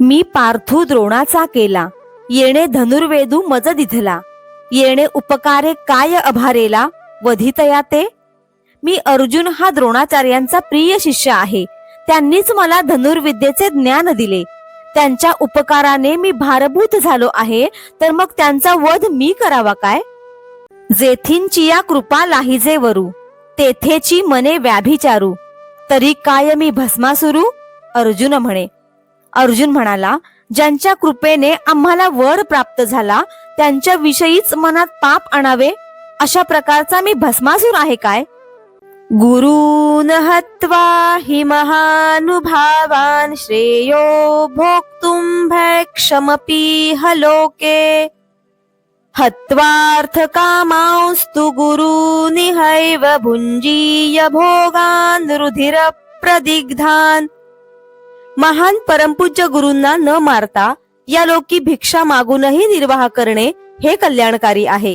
मी पार्थू द्रोणाचा केला. येणे धनुर्वेदू मज दिधला. येणे उपकारे काय अभारेला? वधितया ते? मी अर्जुन हा द्रोणाचार्यांचा प्रिय शिष्य आहे. त्यांनीच मला धनुर्विद्येचे ज्ञान दिले. त्यांच्या उपकाराने मी भारभूत झालो आहे तर मग त्यांचा वध मी करावा काय? जेथींची या कृपा लाहिजे वरू तेथेची मने व्याभिचारू. तरी काय मी भस्मासुरू? अर्जुन म्हणे अर्जुन म्हणाला ज्यांच्या कृपेने आम्हाला वर प्राप्त झाला त्यांच्या विषयीच मनात पाप आणावे? अशा प्रकारचा मी भस्मासूर आहे काय? गुरुन हत्वा हि महानुभावान श्रेयो भोक्तुम भैक्षमपी हलोके। हत्वार्थ कामांस्तु गुरुनिहैव भुञ्जीय भोगान् रुधिर प्रदिग्धान महान परमपूज्य गुरूंना न मारता या लोकी भिक्षा मागूनही निर्वाह करणे हे कल्याणकारी आहे.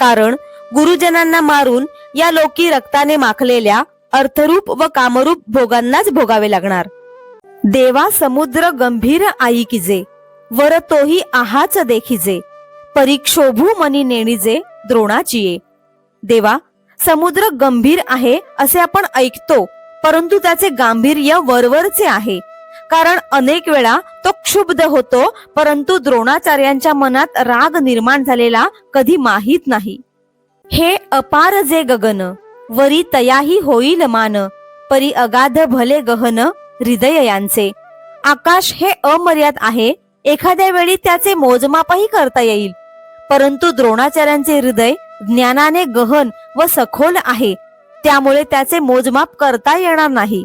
कारण गुरुजनांना मारून या लोकी रक्ताने माखलेल्या अर्थरूप व कामरूप भोगांनाच भोगावे लागणार. देवा समुद्र गंभीर आईकिजे वर तोही आहाच देखिजे परीक्षोभू मनी नेणीजे द्रोणाची देवा समुद्र गंभीर आहे असे आपण ऐकतो परंतु त्याचे गांभीर्य वरवरचे आहे. कारण अनेक वेळा तो क्षुब्ध होतो परंतु द्रोणाचार्यांच्या मनात राग निर्माण झालेला कधी माहीत नाही. हे अपार जे गगन वरी तयाही होईल मान परी अगाध भले गहन हृदय यांचे आकाश हे अमर्याद आहे एखाद्या वेळी त्याचे मोजमापही करता येईल. परंतु द्रोणाचार्यांचे हृदय ज्ञानाने गहन व सखोल आहे त्यामुळे त्याचे मोजमाप करता येणार नाही.